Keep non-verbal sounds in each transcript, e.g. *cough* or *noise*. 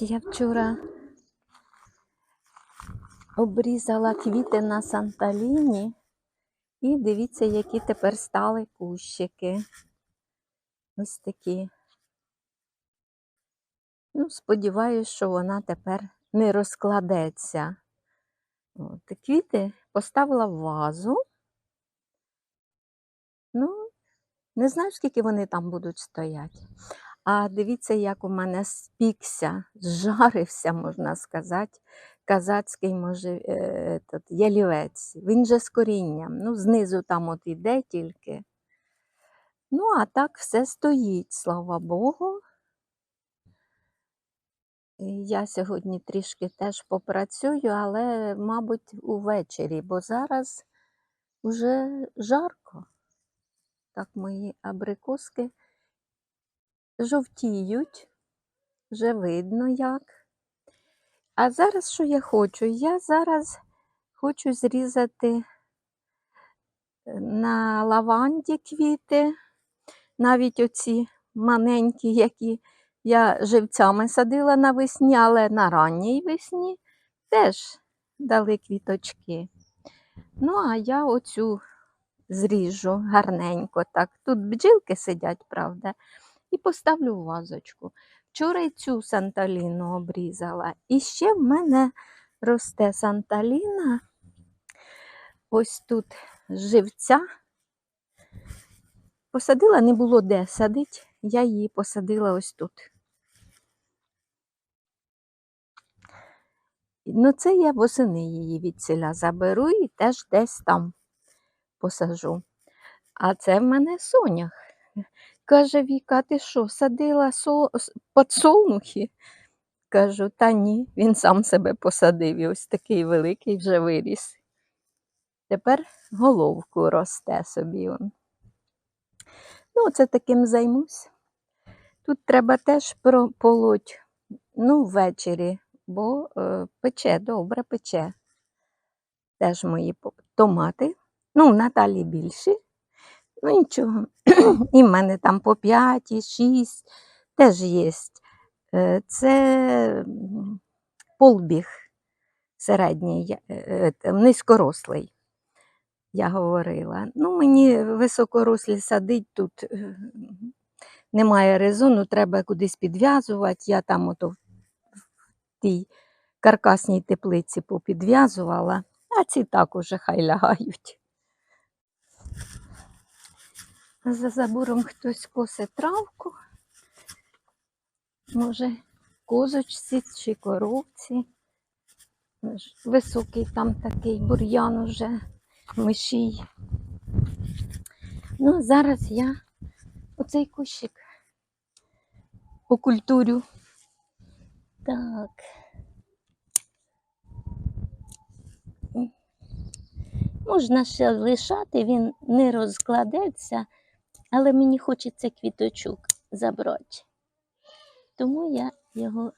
Я вчора обрізала квіти на Санталіні, і дивіться, які тепер стали кущики. Ось такі. Ну, сподіваюсь, що вона тепер не розкладеться. От, квіти поставила в вазу. Ну, не знаю, скільки вони там будуть стояти. А дивіться, як у мене спікся, *laughs* зжарився, можна сказати, казацький може, е, этот, ялівець. Він же з корінням. Ну, знизу там от іде тільки. Ну, а так все стоїть, слава Богу. Я сьогодні трішки теж попрацюю, але, мабуть, увечері, бо зараз вже жарко. Так мої абрикоски жовтіють, вже видно як. А зараз що я хочу? Я зараз хочу зрізати е, на лаванді квіти, навіть оці маленькі, які я живцями садила навесні, але на ранній весні теж дали квіточки. Ну, а я оцю зріжу гарненько так. Тут бджілки сидять, правда, і поставлю вазочку. Вчора й цю санталіну обрізала. І ще в мене росте санталіна. Ось тут живця. Посадила, не було де садити, я її посадила ось тут. Ну, це я восени її від ціля заберу і теж десь там посажу. А це в мене сонях. Каже Віка, ти що, садила со... с- подсолнухи? Кажу, та ні, він сам себе посадив і ось такий великий вже виріс. Тепер головку росте собі. Он. Ну, це таким займусь. Тут треба теж прополоть, ну, ввечері, бо е, пече, добре пече. Теж мої томати. Ну, Наталі більші. Ну, нічого. І в мене там по 5, і 6 теж є. Е, Це полбіг середній, е, е, низькорослий, я говорила. Ну, мені високорослі садить тут немає резону, треба кудись підв'язувати. Я там ото в тій каркасній теплиці попідв'язувала, а ці так уже хай лягають. За забором хтось косить травку. Може, козочці чи коровці. Високий там такий бур'ян уже, мишій. Ну, зараз я оцей кущик окультурю. Так. Можна ще лишати, він не розкладеться, але мені хочеться квіточок забрати. Тому я його.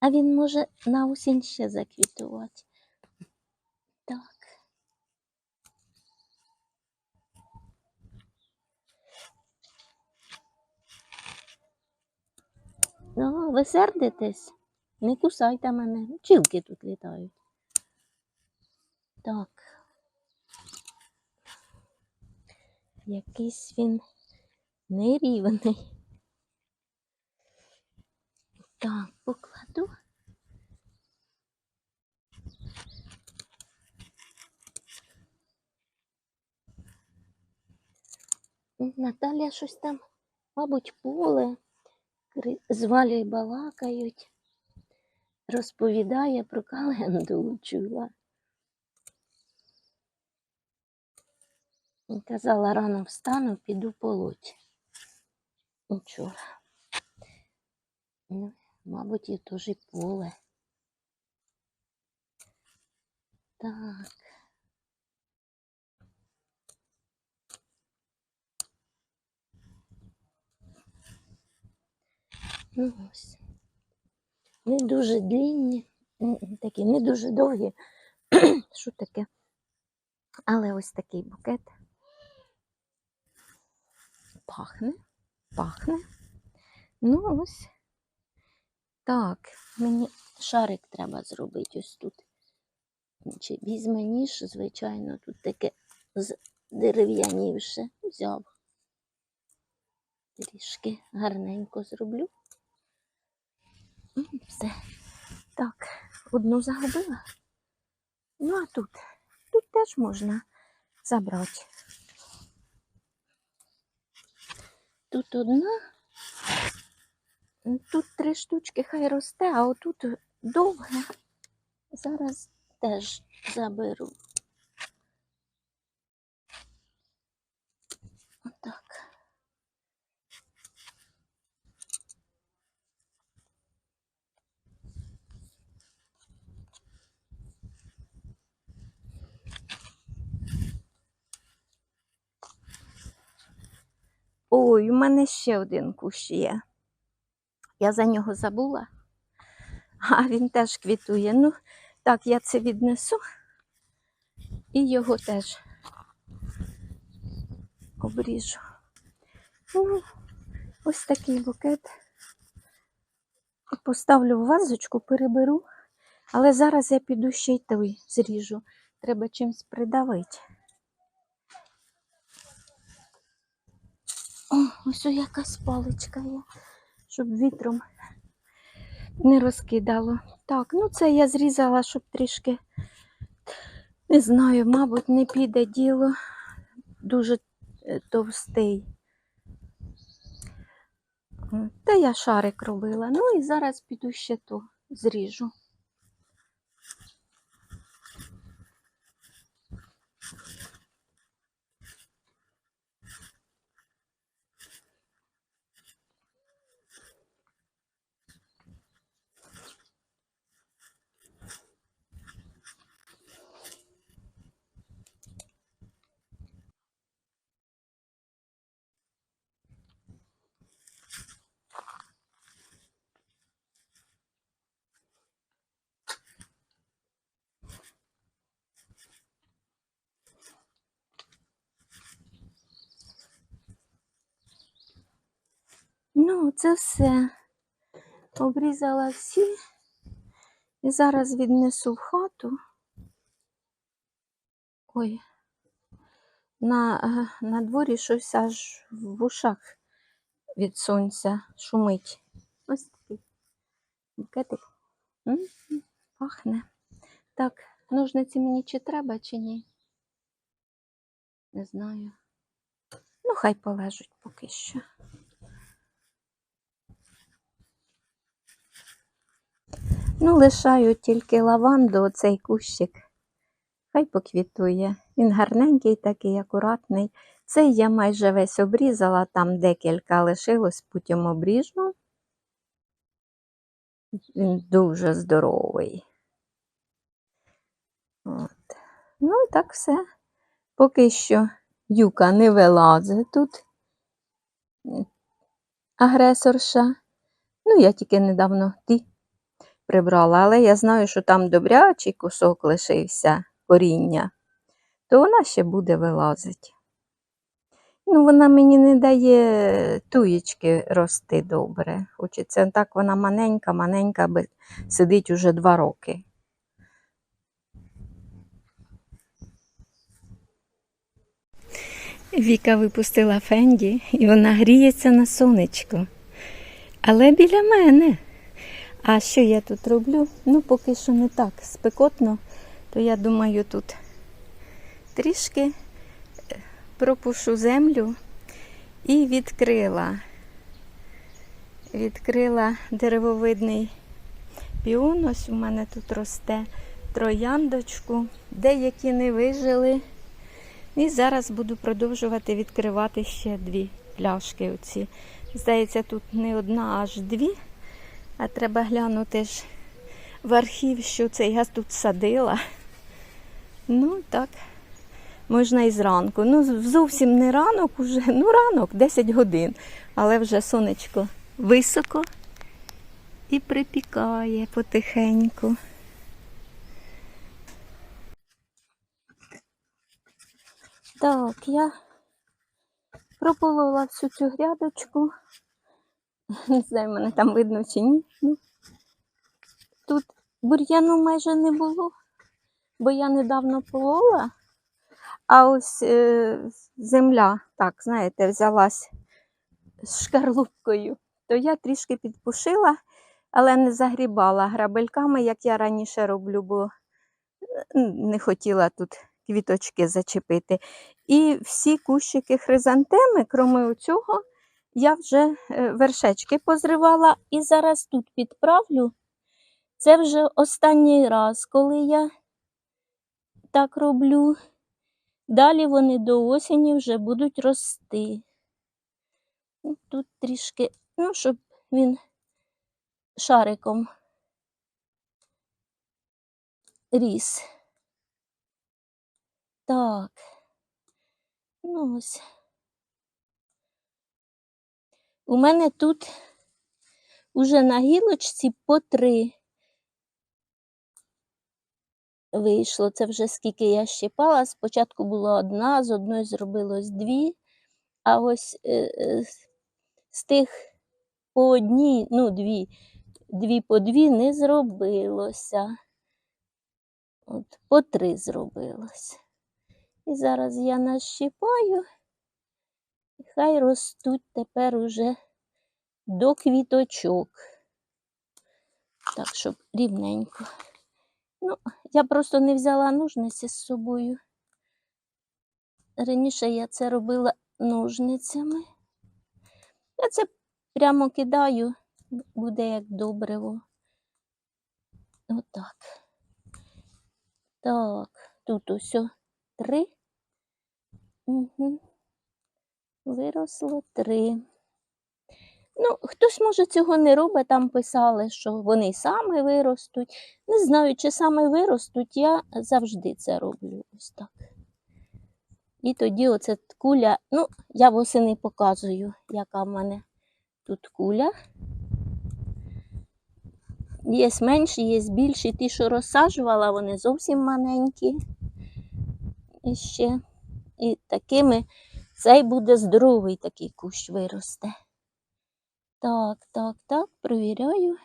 А він може на осінь ще заквітувати. Так. Ну, ви сердитесь? Не кусайте мене. Чілки тут літають. Так. Якийсь він нерівний. Так, покладу. Наталя щось там, мабуть, поле кри- з Валею балакають, розповідає про календу чула. І Казала, рано встану, піду полоть. Вчора. Ну, мабуть, і теж і поле. Так. Ну ось. Не дуже длінні, такі не дуже довгі. *clears throat* Що таке? Але ось такий букет. Пахне, пахне. Ну, ось Так, мені шарик треба зробити ось тут. Чи візьме ніж, звичайно, тут таке дерев'янівше взяв. Трішки гарненько зроблю. Все. Так, одну загубила. Ну, а тут, тут теж можна забрати. Тут одна, тут три штучки хай росте, а отут довге. Зараз теж заберу. Отак. Ой, у мене ще один кущ є. Я за нього забула, а він теж квітує. Ну, так, я це віднесу і його теж обріжу. Ну, ось такий букет. Поставлю в вазочку, переберу. Але зараз я піду ще й той зріжу. Треба чимось придавити. О, ось якась паличка є, щоб вітром не розкидало. Так, ну це я зрізала, щоб трішки, не знаю, мабуть, не піде діло. Дуже е, товстий. Та я шарик робила. Ну і зараз піду ще ту зріжу. Ну, це все. Обрізала всі. І зараз віднесу в хату. Ой, на, е, на дворі щось аж в ушах від сонця шумить. Ось такий букетик. Пахне. Так, ножниці мені чи треба, чи ні? Не знаю. Ну, хай полежуть поки що. Ну, лишаю тільки лаванду, оцей кущик. Хай поквітує. Він гарненький, такий, акуратний. Цей я майже весь обрізала, там декілька лишилось, потім обріжу. Він дуже здоровий. От. Ну, так все. Поки що юка не вилазить тут. Агресорша. Ну, я тільки недавно ті прибрала, але я знаю, що там добрячий кусок лишився коріння, то вона ще буде вилазити. Ну, вона мені не дає туєчки рости добре. Хочеться так вона маленька, маленька, сидить уже два роки. Віка випустила Фенді, і вона гріється на сонечку. Але біля мене. А що я тут роблю? Ну, поки що не так спекотно, то я думаю, тут трішки е, пропушу землю і відкрила. Відкрила деревовидний піон. Ось у мене тут росте трояндочку, деякі не вижили. І зараз буду продовжувати відкривати ще дві пляшки. Оці. Здається, тут не одна, аж дві. А треба глянути ж в архів, що це я тут садила. Ну, так, можна і зранку. Ну, зовсім не ранок уже, ну ранок, 10 годин. Але вже сонечко високо і припікає потихеньку. Так, я прополола всю цю грядочку. Не знаю, мене там видно чи ні. Ну, бур'яну майже не було, бо я недавно полола, а ось е, земля, так, знаєте, взялась з шкарлупкою, то я трішки підпушила, але не загрібала грабельками, як я раніше роблю, бо е, не хотіла тут квіточки зачепити. І всі кущики хризантеми, крім цього, я вже е, вершечки позривала і зараз тут підправлю. Це вже останній раз, коли я так роблю. Далі вони до осені вже будуть рости. Ну, Тут трішки, ну, щоб він шариком ріс. Так. Ну ось. У мене тут уже на гілочці по три вийшло. Це вже скільки я щипала. Спочатку була одна, з одної зробилось дві, а ось е, е, з тих по одній, ну, дві, дві по дві не зробилося. От, по три зробилось. І зараз я нащипаю, хай ростуть тепер уже до квіточок. Так, щоб рівненько. Ну, я просто не взяла ножниці з собою. Раніше я це робила ножницями. Я це прямо кидаю, буде як добриво. Отак. Так, тут ось три. Угу. Виросло три. Ну, хтось, може, цього не робить, там писали, що вони саме виростуть. Не знаю, чи саме виростуть, я завжди це роблю ось так. І тоді оце куля, ну, я восени показую, яка в мене тут куля. Є менші, є більші. Ті, що розсаджувала, вони зовсім маленькі. І ще. І такими цей буде здоровий такий кущ виросте. Так, так, так, провіряю,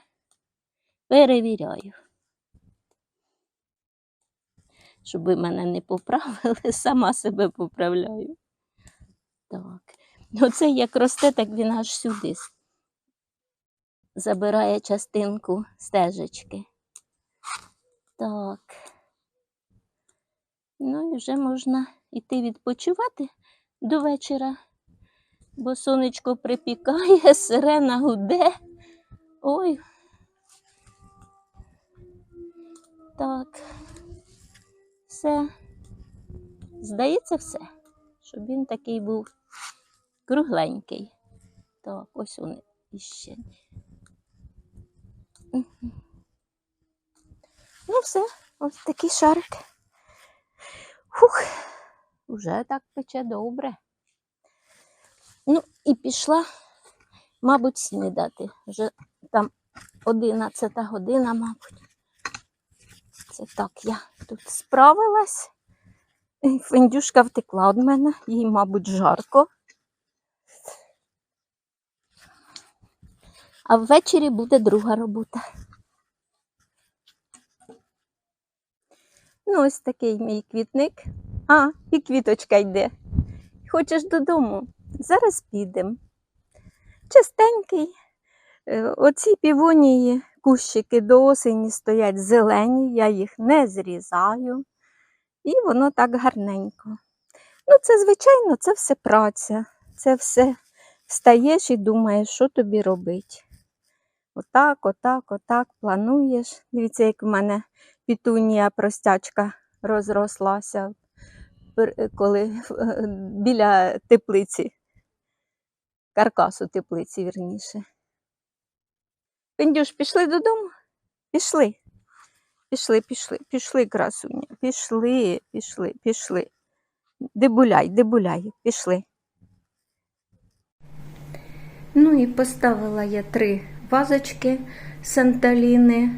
перевіряю. Щоб ви мене не поправили, *laughs* сама себе поправляю. Так. Оце як росте, так він аж сюди забирає частинку стежечки. Так. Ну і вже можна йти відпочивати до вечора бо сонечко припікає, *laughs* сирена гуде. Ой. Так. Все. Здається, все, щоб він такий був кругленький. Так, ось вони іще. Ну, все, ось такий шарик. Фух, вже так пече добре. Ну, і пішла, мабуть, снідати. Вже там 11 година, мабуть. Це так я тут справилась. Фендюшка втекла від мене, їй, мабуть, жарко. А ввечері буде друга робота. Ну, ось такий мій квітник. А, і квіточка йде. Хочеш додому? Зараз підемо. Чистенький. Е, Оці півонії кущики до осені стоять зелені, я їх не зрізаю. І воно так гарненько. Ну, це, звичайно, це все праця. Це все встаєш і думаєш, що тобі робити. Отак, отак, отак плануєш. Дивіться, як в мене пітунія простячка розрослася, коли е, біля теплиці каркасу теплиці, вірніше. Пендюш, пішли додому? Пішли. Пішли, пішли, пішли, красуня. Пішли, пішли, пішли. Дебуляй, дебуляй, пішли. Ну і поставила я три вазочки санталіни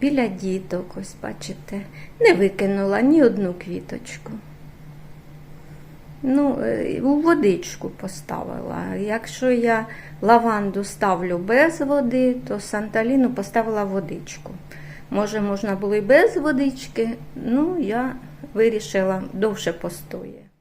біля діток, ось бачите. Не викинула ні одну квіточку. Ну, е, у водичку поставила. Якщо я лаванду ставлю без води, то санталіну поставила водичку. Може, можна було і без водички. Ну, я вирішила довше постояти.